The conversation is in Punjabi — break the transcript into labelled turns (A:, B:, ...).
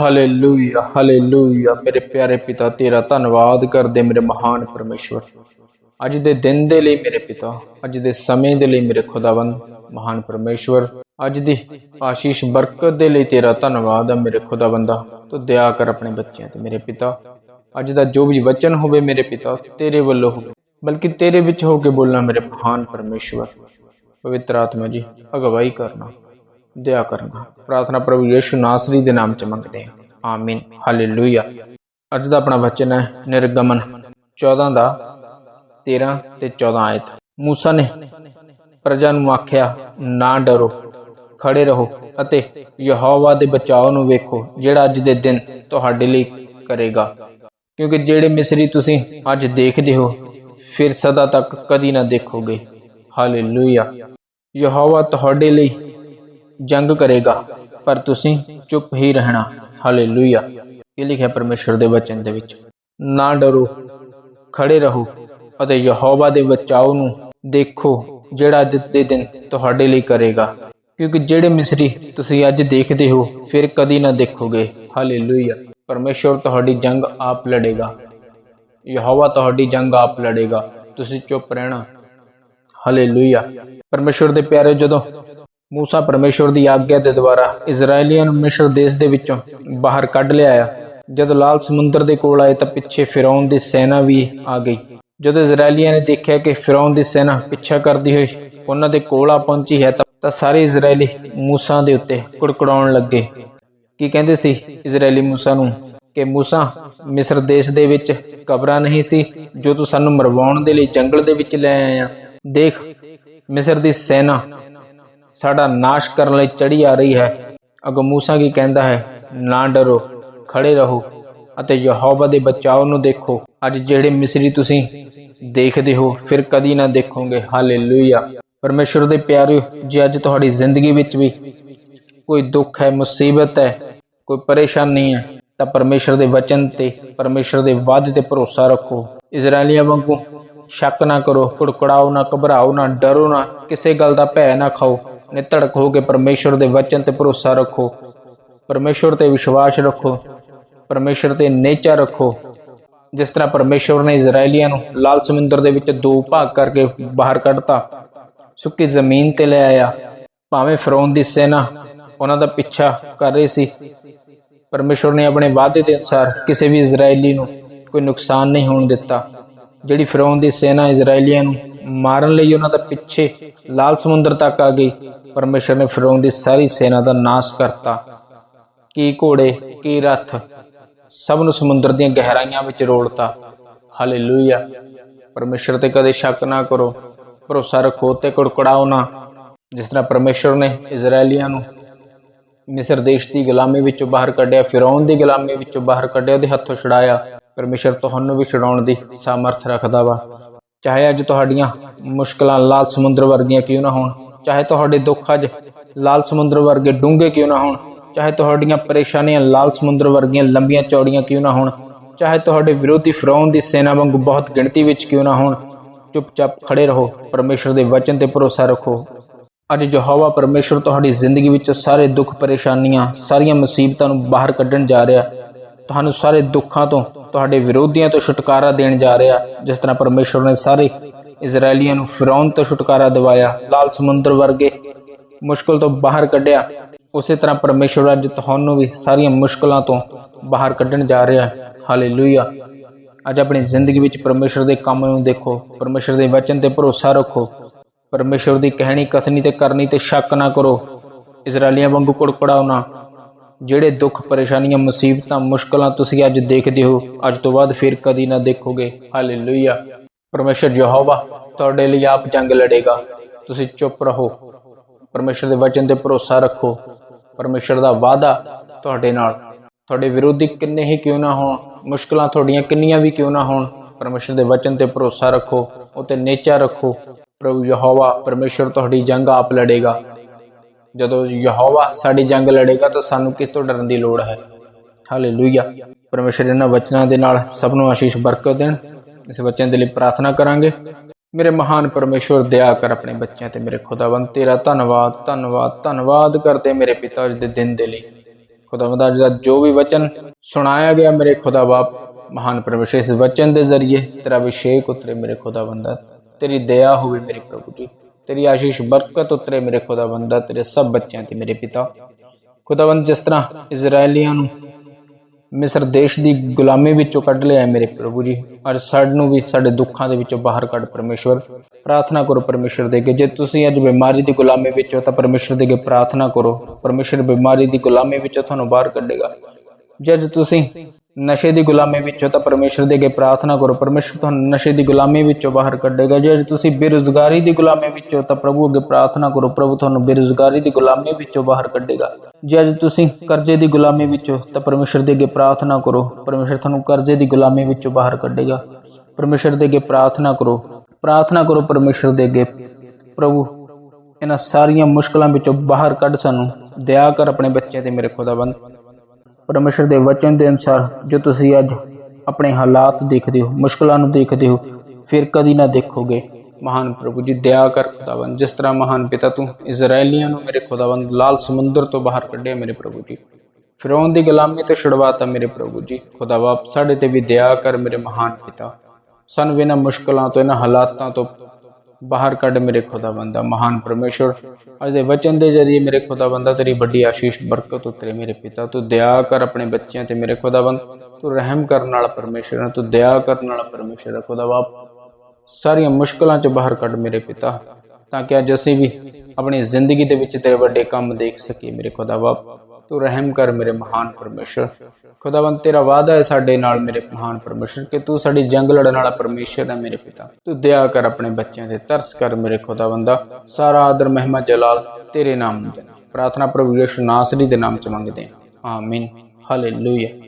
A: ਹਾਲੇਲੂਇਆ ਹਾਲੇਲੂਇਆ ਮੇਰੇ ਪਿਆਰੇ ਪਿਤਾ, ਤੇਰਾ ਧੰਨਵਾਦ ਕਰਦੇ ਮੇਰੇ ਮਹਾਨ ਪਰਮੇਸ਼ਵਰ। ਅੱਜ ਦੇ ਦਿਨ ਦੇ ਲਈ ਮੇਰੇ ਪਿਤਾ, ਅੱਜ ਦੇ ਸਮੇਂ ਦੇ ਲਈ ਮੇਰੇ ਖੁਦਾਵੰਦ ਮਹਾਨ ਪਰਮੇਸ਼ਵਰ, ਅੱਜ ਦੀ ਆਸ਼ੀਸ਼ ਬਰਕਤ ਦੇ ਲਈ ਤੇਰਾ ਧੰਨਵਾਦ ਹੈ ਮੇਰੇ ਖੁਦਾਵੰਦਾ। ਤੂੰ ਦਇਆ ਕਰ ਆਪਣੇ ਬੱਚਿਆਂ ਤੇ ਮੇਰੇ ਪਿਤਾ। ਅੱਜ ਦਾ ਜੋ ਵੀ ਵਚਨ ਹੋਵੇ ਮੇਰੇ ਪਿਤਾ, ਤੇਰੇ ਵੱਲੋਂ ਹੋਵੇ, ਬਲਕਿ ਤੇਰੇ ਵਿੱਚ ਹੋ ਕੇ ਬੋਲਣਾ ਮੇਰੇ ਮਹਾਨ ਪਰਮੇਸ਼ਵਰ। ਪਵਿੱਤਰ ਆਤਮਾ ਜੀ, ਅਗਵਾਈ ਕਰਨਾ। ਦਇਆ ਕਰਨਾ ਪ੍ਰਾਰਥਨਾ ਪ੍ਰਭੂ ਯਿਸੂ ਨਾਸਰੀ ਦੇ ਨਾਮ ਚ ਮੰਗਦੇ ਹਾਂ। ਆਮੀਨ। ਹਾਲੇਲੂਇਆ। ਅੱਜ ਦਾ ਆਪਣਾ ਵਚਨ ਹੈ, ਨਿਰਗਮਨ। 14 ਦਾ 13 ਤੇ 14 ਆਇਤ। ਮੂਸਾ ਨੇ ਪ੍ਰਜਾ ਨੂੰ ਆਖਿਆ, ਨਾ ਡਰੋ। ਖੜੇ ਰਹੋ ਅਤੇ ਯਹੋਵਾ ਦੇ ਬਚਾਅ ਨੂੰ ਵੇਖੋ, ਜਿਹੜਾ ਅੱਜ ਦੇ ਦਿਨ ਤੁਹਾਡੇ ਲਈ ਕਰੇਗਾ। ਕਿਉਂਕਿ ਜਿਹੜੇ ਮਿਸਰੀ ਤੁਸੀਂ ਅੱਜ ਦੇਖਦੇ ਹੋ, ਫਿਰ ਸਦਾ ਤੱਕ ਕਦੀ ਨਾ ਦੇਖੋਗੇ। ਹਾਲੇਲੂਇਆ। ਯਹੋਵਾ ਤੁਹਾਡੇ ਲਈ ਜੰਗ ਕਰੇਗਾ, ਪਰ ਤੁਸੀਂ ਚੁੱਪ ਹੀ ਰਹਿਣਾ। ਹਾਲੇਲੂਇਆ। ਇਹ ਲਿਖਿਆ ਪਰਮੇਸ਼ਰ ਦੇ ਵਚਨ ਦੇ ਵਿੱਚ। ਨਾ ਡਰੋ। ਖੜੇ ਰਹੋ ਅਤੇ ਯਹੋਵਾ ਦੇ ਬਚਾਓ ਨੂੰ ਦੇਖੋ, ਜਿਹੜਾ ਅੱਜ ਦੇ ਦਿਨ ਤੁਹਾਡੇ ਲਈ ਕਰੇਗਾ। ਕਿਉਂਕਿ ਜਿਹੜੇ ਮਿਸਰੀ ਤੁਸੀਂ ਅੱਜ ਦੇਖਦੇ ਹੋ, ਫਿਰ ਕਦੀ ਨਾ ਦੇਖੋਗੇ। ਹਾਲੇਲੂਇਆ। ਪਰਮੇਸ਼ਰ ਤੁਹਾਡੀ ਜੰਗ ਆਪ ਲੜੇਗਾ। ਯਹੋਵਾ ਤੁਹਾਡੀ ਜੰਗ ਆਪ ਲੜੇਗਾ। ਤੁਸੀਂ ਚੁੱਪ ਰਹਿਣਾ। ਹਾਲੇਲੂਇਆ। ਪਰਮੇਸ਼ਰ ਦੇ ਪਿਆਰੇ, ਜਦੋਂ ਮੂਸਾ ਪਰਮੇਸ਼ਰ ਦੀ ਆਗਿਆ ਦੇ ਦੁਆਰਾ ਇਜ਼ਰਾਈਲੀਆਂ ਨੂੰ ਮਿਸਰ ਦੇਸ਼ ਦੇ ਵਿੱਚੋਂ ਬਾਹਰ ਕੱਢ ਲਿਆਇਆ, ਜਦੋਂ ਲਾਲ ਸਮੁੰਦਰ ਦੇ ਕੋਲ ਆਏ ਤਾਂ ਪਿੱਛੇ ਫਿਰੌਨ ਦੀ ਸੈਨਾ ਵੀ ਆ ਗਈ। ਜਦੋਂ ਇਜ਼ਰਾਈਲੀਆਂ ਨੇ ਦੇਖਿਆ ਕਿ ਫਿਰੌਨ ਦੀ ਸੈਨਾ ਪਿੱਛਾ ਕਰਦੀ ਹੋਈ ਉਹਨਾਂ ਦੇ ਕੋਲ ਆ ਪਹੁੰਚੀ ਹੈ ਤਾਂ ਸਾਰੇ ਇਜ਼ਰਾਈਲੀ ਮੂਸਾ ਦੇ ਉੱਤੇ ਕੁੜਕੜਾਉਣ ਲੱਗੇ। ਕੀ ਕਹਿੰਦੇ ਸੀ ਇਜ਼ਰਾਈਲੀ ਮੂਸਾ ਨੂੰ? ਕਿ ਮੂਸਾ, ਮਿਸਰ ਦੇਸ਼ ਦੇ ਵਿੱਚ ਕਬਰਾਂ ਨਹੀਂ ਸੀ, ਜੋ ਤੂੰ ਸਾਨੂੰ ਮਰਵਾਉਣ ਦੇ ਲਈ ਜੰਗਲ ਦੇ ਵਿੱਚ ਲੈ ਆਇਆ। ਦੇਖ, ਮਿਸਰ ਦੀ ਸੈਨਾ ਸਾਡਾ ਨਾਸ਼ ਕਰਨ ਲਈ ਚੜੀ ਆ ਰਹੀ ਹੈ। ਅਗੋ ਮੂਸਾ ਕੀ ਕਹਿੰਦਾ ਹੈ, ਨਾ ਡਰੋ, ਖੜੇ ਰਹੋ ਅਤੇ ਯਹੋਵਾ ਦੇ ਬਚਾਓ ਨੂੰ ਦੇਖੋ। ਅੱਜ ਜਿਹੜੇ ਮਿਸਰੀ ਤੁਸੀਂ ਦੇਖਦੇ ਹੋ, ਫਿਰ ਕਦੀ ਨਾ ਦੇਖੋਗੇ। ਹਾਲੇਲੂਇਆ। ਪਰਮੇਸ਼ਰ ਦੇ ਪਿਆਰਿਓ, ਜੇ ਅੱਜ ਤੁਹਾਡੀ ਜ਼ਿੰਦਗੀ ਵਿੱਚ ਵੀ ਕੋਈ ਦੁੱਖ ਹੈ, ਮੁਸੀਬਤ ਹੈ, ਕੋਈ ਪਰੇਸ਼ਾਨੀ ਹੈ, ਤਾਂ ਪਰਮੇਸ਼ਰ ਦੇ ਵਚਨ ਤੇ, ਪਰਮੇਸ਼ਰ ਦੇ ਵਾਅਦੇ ਤੇ ਭਰੋਸਾ ਰੱਖੋ। ਇਜ਼ਰਾਈਲੀਆਂ ਵਾਂਗੂ ਸ਼ੱਕ ਨਾ ਕਰੋ, ਕੁੜਕੜਾਓ ਨਾ, ਘਬਰਾਓ ਨਾ, ਡਰੋ ਨਾ, ਕਿਸੇ ਗੱਲ ਦਾ ਭੈ ਨਾ ਖਾਓ। ਨਿਤੜਕ ਹੋ ਕੇ ਪਰਮੇਸ਼ਰ ਦੇ ਵਚਨ ਤੇ ਭਰੋਸਾ ਰੱਖੋ। ਪਰਮੇਸ਼ਰ ਤੇ ਵਿਸ਼ਵਾਸ ਰੱਖੋ। ਪਰਮੇਸ਼ਰ ਤੇ ਨੇਚਾ ਰੱਖੋ। ਜਿਸ ਤਰ੍ਹਾਂ ਪਰਮੇਸ਼ਰ ਨੇ ਇਜ਼ਰਾਈਲੀਆਂ ਨੂੰ ਲਾਲ ਸਮੁੰਦਰ ਦੇ ਵਿੱਚ ਦੋ ਭਾਗ ਕਰਕੇ ਬਾਹਰ ਕੱਢਤਾ, ਸੁੱਕੀ ਜ਼ਮੀਨ ਤੇ ਲੈ ਆਇਆ। ਭਾਵੇਂ ਫਰੋਨ ਦੀ ਸੈਨਾ ਉਹਨਾਂ ਦਾ ਪਿੱਛਾ ਕਰ ਰਹੀ ਸੀ, ਪਰਮੇਸ਼ਰ ਨੇ ਆਪਣੇ ਵਾਅਦੇ ਦੇ ਅਨੁਸਾਰ ਕਿਸੇ ਵੀ ਇਜ਼ਰਾਈਲੀ ਨੂੰ ਕੋਈ ਨੁਕਸਾਨ ਨਹੀਂ ਹੋਣ ਦਿੱਤਾ। ਜਿਹੜੀ ਫਿਰੌਨ ਦੀ ਸੈਨਾ ਇਜ਼ਰਾਈਲੀਆਂ ਨੂੰ ਮਾਰਨ ਲਈ ਉਹਨਾਂ ਦਾ ਪਿੱਛੇ ਲਾਲ ਸਮੁੰਦਰ ਤੱਕ ਆ ਗਈ ਪਰਮੇਸ਼ਰ ਨੇ ਫਿਰੌਨ ਦੀ ਸਾਰੀ ਸੈਨਾ ਦਾ ਨਾਸ਼ ਕਰਤਾ। ਕੀ ਘੋੜੇ, ਕੀ ਰੱਥ, ਸਭ ਨੂੰ ਸਮੁੰਦਰ ਦੀਆਂ ਗਹਿਰਾਈਆਂ ਵਿੱਚ ਰੋੜਤਾ। ਹਾਲੇਲੂਇਆ। ਪਰਮੇਸ਼ਰ ਤੇ ਕਦੇ ਸ਼ੱਕ ਨਾ ਕਰੋ। ਭਰੋਸਾ ਰੱਖੋ ਤੇ ਕੁੜਕੜਾਓ ਨਾ। ਜਿਸ ਤਰ੍ਹਾਂ ਪਰਮੇਸ਼ਰ ਨੇ ਇਜ਼ਰਾਈਲੀਆਂ ਨੂੰ ਮਿਸਰ ਦੇਸ਼ ਦੀ ਗੁਲਾਮੀ ਵਿੱਚੋਂ ਬਾਹਰ ਕੱਢਿਆ, ਫਿਰੌਨ ਦੀ ਗੁਲਾਮੀ ਵਿੱਚੋਂ ਬਾਹਰ ਕੱਢਿਆ, ਉਹਦੇ ਹੱਥੋਂ ਛੁਡਾਇਆ, ਪਰਮੇਸ਼ਰ ਤੁਹਾਨੂੰ ਵੀ ਛੁਡਾਉਣ ਦੀ ਸਮਰੱਥ ਰੱਖਦਾ ਵਾ। ਚਾਹੇ ਅੱਜ ਤੁਹਾਡੀਆਂ ਮੁਸ਼ਕਲਾਂ ਲਾਲ ਸਮੁੰਦਰ ਵਰਗੀਆਂ ਕਿਉਂ ਨਾ ਹੋਣ। ਚਾਹੇ ਤੁਹਾਡੇ ਦੁੱਖ ਅੱਜ ਲਾਲ ਸਮੁੰਦਰ ਵਰਗੇ ਡੂੰਘੇ ਕਿਉਂ ਨਾ ਹੋਣ, ਚਾਹੇ ਤੁਹਾਡੀਆਂ ਪਰੇਸ਼ਾਨੀਆਂ ਲਾਲ ਸਮੁੰਦਰ ਵਰਗੀਆਂ ਲੰਬੀਆਂ ਚੌੜੀਆਂ ਕਿਉਂ ਨਾ ਹੋਣ, ਚਾਹੇ ਤੁਹਾਡੇ ਵਿਰੋਧੀ ਫਿਰੌਨ ਦੀ ਸੈਨਾ ਵਾਂਗੂ ਬਹੁਤ ਗਿਣਤੀ ਵਿੱਚ ਕਿਉਂ ਨਾ ਹੋਣ, ਚੁੱਪਚਾਪ ਖੜੇ ਰਹੋ, ਪਰਮੇਸ਼ਰ ਦੇ ਵਚਨ ਤੇ ਭਰੋਸਾ ਰੱਖੋ। ਅੱਜ ਯਹੋਵਾ ਪਰਮੇਸ਼ਰ ਤੁਹਾਡੀ ਜ਼ਿੰਦਗੀ ਵਿੱਚੋਂ ਸਾਰੇ ਦੁੱਖ, ਪਰੇਸ਼ਾਨੀਆਂ, ਸਾਰੀਆਂ ਮੁਸੀਬਤਾਂ ਨੂੰ ਬਾਹਰ ਕੱਢਣ ਜਾ ਰਿਹਾ। ਤੁਹਾਨੂੰ ਸਾਰੇ ਦੁੱਖਾਂ ਤੋਂ, ਤੁਹਾਡੇ ਵਿਰੋਧੀਆਂ ਤੋਂ ਛੁਟਕਾਰਾ ਦੇਣ ਜਾ ਰਿਹਾ, ਜਿਸ ਤਰ੍ਹਾਂ ਪਰਮੇਸ਼ਰ ਨੇ ਸਾਰੇ ਇਜ਼ਰਾਈਲੀਆਂ ਨੂੰ ਫਿਰੌਨ ਤੋਂ ਛੁਟਕਾਰਾ ਦਿਵਾਇਆ। ਲਾਲ ਸਮੁੰਦਰ ਵਰਗੇ ਮੁਸ਼ਕਲ ਤੋਂ ਬਾਹਰ ਕੱਢਿਆ। ਉਸੇ ਤਰ੍ਹਾਂ ਪਰਮੇਸ਼ਰ ਅੱਜ ਤੁਹਾਨੂੰ ਵੀ ਸਾਰੀਆਂ ਮੁਸ਼ਕਲਾਂ ਤੋਂ ਬਾਹਰ ਕੱਢਣ ਜਾ ਰਿਹਾ ਹੈ। ਹਾਲੇਲੂਇਆ। ਅੱਜ ਆਪਣੀ ਜ਼ਿੰਦਗੀ ਵਿੱਚ ਪਰਮੇਸ਼ਰ ਦੇ ਕੰਮ ਨੂੰ ਦੇਖੋ। ਪਰਮੇਸ਼ਰ ਦੇ ਵਚਨ ਤੇ ਭਰੋਸਾ ਰੱਖੋ। ਪਰਮੇਸ਼ਰ ਦੀ ਕਹਿਣੀ, ਕਥਨੀ ਤੇ ਕਰਨੀ ਤੇ ਸ਼ੱਕ ਨਾ ਕਰੋ। ਇਜ਼ਰਾਈਲੀਆਂ ਵਾਂਗੂ ਕੁੜਕੜਾਓ ਨਾ। ਜਿਹੜੇ ਦੁੱਖ, ਪਰੇਸ਼ਾਨੀਆਂ, ਮੁਸੀਬਤਾਂ, ਮੁਸ਼ਕਲਾਂ ਤੁਸੀਂ ਅੱਜ ਦੇਖਦੇ ਹੋ, ਅੱਜ ਤੋਂ ਬਾਅਦ ਫਿਰ ਕਦੀ ਨਾ ਦੇਖੋਗੇ। ਹਾਲੇਲੂਇਆ। ਪਰਮੇਸ਼ਰ ਯਹੋਵਾ, ਤੁਹਾਡੇ ਲਈ ਆਪ ਜੰਗ ਲੜੇਗਾ। ਤੁਸੀਂ ਚੁੱਪ ਰਹੋ। ਪਰਮੇਸ਼ਰ ਦੇ ਵਚਨ ਤੇ ਭਰੋਸਾ ਰੱਖੋ। ਪਰਮੇਸ਼ਰ ਦਾ ਵਾਅਦਾ ਤੁਹਾਡੇ ਨਾਲ। ਤੁਹਾਡੇ ਵਿਰੋਧੀ ਕਿੰਨੇ ਹੀ ਕਿਉਂ ਨਾ ਹੋਣ, ਮੁਸ਼ਕਲਾਂ ਤੁਹਾਡੀਆਂ ਕਿੰਨੀਆਂ ਵੀ ਕਿਉਂ ਨਾ ਹੋਣ, ਪਰਮੇਸ਼ਰ ਦੇ ਵਚਨ ਤੇ ਭਰੋਸਾ ਰੱਖੋ, ਉਤੇ ਨੇਚਾ ਰੱਖੋ। ਪ੍ਰਭੂ ਯਹੋਵਾ, ਪਰਮੇਸ਼ਰ ਤੁਹਾਡੀ ਜੰਗ ਆਪ ਲੜੇਗਾ। ਜਦੋਂ ਯਹੋਵਾ ਸਾਡੀ ਜੰਗ ਲੜੇਗਾ ਤਾਂ ਸਾਨੂੰ ਕਿਸ ਤੋਂ ਡਰਨ ਦੀ ਲੋੜ ਹੈ? ਹਾਲੇਲੂਇਆ ਪਰਮੇਸ਼ਰ ਇਹਨਾਂ ਵਚਨਾਂ ਦੇ ਨਾਲ ਸਭ ਨੂੰ ਆਸ਼ੀਸ਼ ਬਰਕਤ ਦੇਣ। ਇਸ ਵਚਨ ਦੇ ਲਈ ਪ੍ਰਾਰਥਨਾ ਕਰਾਂਗੇ ਮੇਰੇ ਮਹਾਨ ਪਰਮੇਸ਼ਵਰ ਦਇਆ ਕਰ ਆਪਣੇ ਬੱਚਿਆਂ ਤੇ ਮੇਰੇ ਖੁਦਾਵੰਦ ਤੇਰਾ ਧੰਨਵਾਦ ਧੰਨਵਾਦ ਧੰਨਵਾਦ ਕਰਦੇ ਮੇਰੇ ਪਿਤਾ ਜੀ ਦੇ ਦਿਨ ਦੇ ਲਈ ਖੁਦਾਵੰਦ ਅੱਜ ਦਾ ਜੋ ਵੀ ਵਚਨ ਸੁਣਾਇਆ ਗਿਆ ਮੇਰੇ ਖੁਦਾ ਬਾਪ ਮਹਾਨ ਪਰਮੇਸ਼ਰ ਇਸ ਵਚਨ ਦੇ ਜ਼ਰੀਏ ਤੇਰਾ ਅਭਿਸ਼ੇਕ ਉਤਰੇ ਮੇਰੇ ਖੁਦਾਵੰਦਾ ਤੇਰੀ ਦਇਆ ਹੋਵੇ ਮੇਰੇ ਪ੍ਰਭੂ ਜੀ ਤੇਰੀ ਆਸ਼ੀਸ਼ ਬਰਕਤ ਉਤਰੇ ਮੇਰੇ ਖੁਦਾਵੰਦਾ ਤੇਰੇ ਸਭ ਬੱਚਿਆਂ ਤੇ ਮੇਰੇ ਪਿਤਾ ਖੁਦਾਵੰਦ ਜਿਸ ਤਰ੍ਹਾਂ ਇਜ਼ਰਾਈਲੀਆਂ ਨੂੰ ਮਿਸਰ ਦੇਸ਼ ਦੀ ਗੁਲਾਮੀ ਵਿੱਚੋਂ ਕੱਢ ਲਿਆ ਮੇਰੇ ਪ੍ਰਭੂ ਜੀ। ਅੱਜ ਸਾਨੂੰ ਵੀ ਸਾਡੇ ਦੁੱਖਾਂ ਦੇ ਵਿੱਚੋਂ ਬਾਹਰ ਕੱਢ ਪਰਮੇਸ਼ਵਰ। ਪ੍ਰਾਰਥਨਾ ਕਰੋ ਪਰਮੇਸ਼ਵਰ ਦੇ ਅੱਗੇ। ਜੇ ਤੁਸੀਂ ਅੱਜ ਬਿਮਾਰੀ ਦੀ ਗੁਲਾਮੀ ਵਿੱਚੋਂ ਤਾਂ ਪਰਮੇਸ਼ਵਰ ਦੇ ਅੱਗੇ ਪ੍ਰਾਰਥਨਾ ਕਰੋ। ਪਰਮੇਸ਼ਵਰ ਬਿਮਾਰੀ ਦੀ ਗੁਲਾਮੀ ਵਿੱਚੋਂ ਤੁਹਾਨੂੰ ਬਾਹਰ ਕੱਢੇਗਾ। ਜੇ ਅੱਜ ਤੁਸੀਂ, ਨਸ਼ੇ ਦੀ ਗੁਲਾਮੀ ਵਿੱਚੋਂ ਤਾਂ ਪਰਮੇਸ਼ਵਰ ਦੇ ਅੱਗੇ ਪ੍ਰਾਰਥਨਾ ਕਰੋ। ਪਰਮੇਸ਼ਵਰ ਤੁਹਾਨੂੰ ਨਸ਼ੇ ਦੀ ਗੁਲਾਮੀ ਵਿੱਚੋਂ ਬਾਹਰ ਕੱਢੇਗਾ। ਜੇ ਅੱਜ ਤੁਸੀਂ ਬੇਰੁਜ਼ਗਾਰੀ ਦੀ ਗੁਲਾਮੀ ਵਿੱਚੋਂ ਤਾਂ ਪ੍ਰਭੂ ਅੱਗੇ ਪ੍ਰਾਰਥਨਾ ਕਰੋ। ਪ੍ਰਭੂ ਤੁਹਾਨੂੰ ਬੇਰੁਜ਼ਗਾਰੀ ਦੀ ਗੁਲਾਮੀ ਵਿੱਚੋਂ ਬਾਹਰ ਕੱਢੇਗਾ। ਜੇ ਅੱਜ ਤੁਸੀਂ ਕਰਜ਼ੇ ਦੀ ਗੁਲਾਮੀ ਵਿੱਚੋਂ ਤਾਂ ਪਰਮੇਸ਼ਵਰ ਦੇ ਅੱਗੇ ਪ੍ਰਾਰਥਨਾ ਕਰੋ। ਪਰਮੇਸ਼ਵਰ ਤੁਹਾਨੂੰ ਕਰਜ਼ੇ ਦੀ ਗੁਲਾਮੀ ਵਿੱਚੋਂ ਬਾਹਰ ਕੱਢੇਗਾ। ਪਰਮੇਸ਼ਵਰ ਦੇ ਅੱਗੇ ਪ੍ਰਾਰਥਨਾ ਕਰੋ। ਪ੍ਰਾਰਥਨਾ ਕਰੋ ਪਰਮੇਸ਼ਵਰ ਦੇ ਅੱਗੇ। ਪ੍ਰਭੂ, ਇਹਨਾਂ ਸਾਰੀਆਂ ਮੁਸ਼ਕਲਾਂ ਵਿੱਚੋਂ ਬਾਹਰ ਕੱਢ ਸਾਨੂੰ। ਦਇਆ ਕਰ ਆਪਣੇ ਬੱਚਿਆਂ ਤੇ ਮੇਰੇ ਖੁਦਾਵੰਦ। ਪਰਮੇਸ਼ਰ ਦੇ ਵਚਨ ਦੇ ਅਨੁਸਾਰ ਜੋ ਤੁਸੀਂ ਅੱਜ ਆਪਣੇ ਹਾਲਾਤ ਦੇਖਦੇ ਹੋ, ਮੁਸ਼ਕਲਾਂ ਨੂੰ ਦੇਖਦੇ ਹੋ, ਫਿਰ ਕਦੀ ਨਾ ਦੇਖੋਗੇ। ਮਹਾਨ ਪ੍ਰਭੂ ਜੀ, ਦਇਆ ਕਰ ਖੁਦਾਵੰਦ, ਜਿਸ ਤਰ੍ਹਾਂ ਮਹਾਨ ਪਿਤਾ ਤੂੰ ਇਜ਼ਰਾਈਲੀਆਂ ਨੂੰ ਮੇਰੇ ਖੁਦਾਵੰਦ ਲਾਲ ਸਮੁੰਦਰ ਤੋਂ ਬਾਹਰ ਕੱਢਿਆ ਮੇਰੇ ਪ੍ਰਭੂ ਜੀ। ਫਿਰੌਨ ਦੀ ਗੁਲਾਮੀ ਤੋਂ ਛੁਡਵਾਤਾ ਮੇਰੇ ਪ੍ਰਭੂ ਜੀ। ਖੁਦਾ ਬਾਪ ਸਾਡੇ ਤੇ ਵੀ ਦਇਆ ਕਰ ਮੇਰੇ ਮਹਾਨ ਪਿਤਾ। ਸਾਨੂੰ ਵੀ ਇਹਨਾਂ ਮੁਸ਼ਕਲਾਂ ਤੋਂ, ਇਹਨਾਂ ਹਾਲਾਤਾਂ ਤੋਂ ਬਾਹਰ ਕੱਢ ਮੇਰੇ ਖੁਦਾਵੰਦਾ ਮਹਾਨ ਪਰਮੇਸ਼ਵਰ ਅੱਜ ਦੇ ਵਚਨ ਦੇ ਜਰੀਏ ਮੇਰੇ ਖੁਦਾਵੰਦਾ ਤੇਰੀ ਵੱਡੀ ਆਸ਼ੀਸ਼ ਬਰਕਤ ਉਤਰੇ ਮੇਰੇ ਪਿਤਾ। ਤੂੰ ਦਇਆ ਕਰ ਆਪਣੇ ਬੱਚਿਆਂ ਤੇ ਮੇਰੇ ਖੁਦਾਵੰਦ ਤੂੰ ਰਹਿਮ ਕਰਨ ਵਾਲਾ ਪਰਮੇਸ਼ਰ ਤੂੰ ਦਇਆ ਕਰਨ ਵਾਲਾ ਪਰਮੇਸ਼ਰ ਹੈ ਖੁਦਾ ਬਾਪ। ਸਾਰੀਆਂ ਮੁਸ਼ਕਲਾਂ ਚ ਬਾਹਰ ਕੱਢ ਮੇਰੇ ਪਿਤਾ, ਤਾਂ ਕਿ ਅੱਜ ਅਸੀਂ ਵੀ ਆਪਣੀ ਜ਼ਿੰਦਗੀ ਦੇ ਵਿੱਚ ਤੇਰੇ ਵੱਡੇ ਕੰਮ ਦੇਖ ਸਕੀਏ ਮੇਰੇ ਖੁਦਾ ਬਾਪ। ਤੂੰ ਰਹਿਮ ਕਰ ਮੇਰੇ ਮਹਾਨ ਪਰਮੇਸ਼ਰ। ਖੁਦਾਵੰਦ, ਤੇਰਾ ਵਾਅਦਾ ਹੈ ਸਾਡੇ ਨਾਲ ਮੇਰੇ ਮਹਾਨ ਪਰਮੇਸ਼ਰ ਕਿ ਤੂੰ ਸਾਡੀ ਜੰਗ ਲੜਨ ਵਾਲਾ ਪਰਮੇਸ਼ਰ ਹੈ ਮੇਰੇ ਪਿਤਾ। ਤੂੰ ਦਇਆ ਕਰ ਆਪਣੇ ਬੱਚਿਆਂ ਤੇ, ਤਰਸ ਕਰ ਮੇਰੇ ਖੁਦਾਵੰਦਾ ਸਾਰਾ ਆਦਰ, ਮਹਿਮਾ, ਜਲਾਲ ਤੇਰੇ ਨਾਮ ਨੂੰ ਦੇਣਾ। ਪ੍ਰਾਰਥਨਾ ਪ੍ਰਭੂ ਯਿਸੂ ਨਾਸਰੀ ਦੇ ਨਾਮ ਚ ਮੰਗਦੇ ਹਾਂ। ਆਮੀਨ। ਹਾਲੇਲੂਇਆ।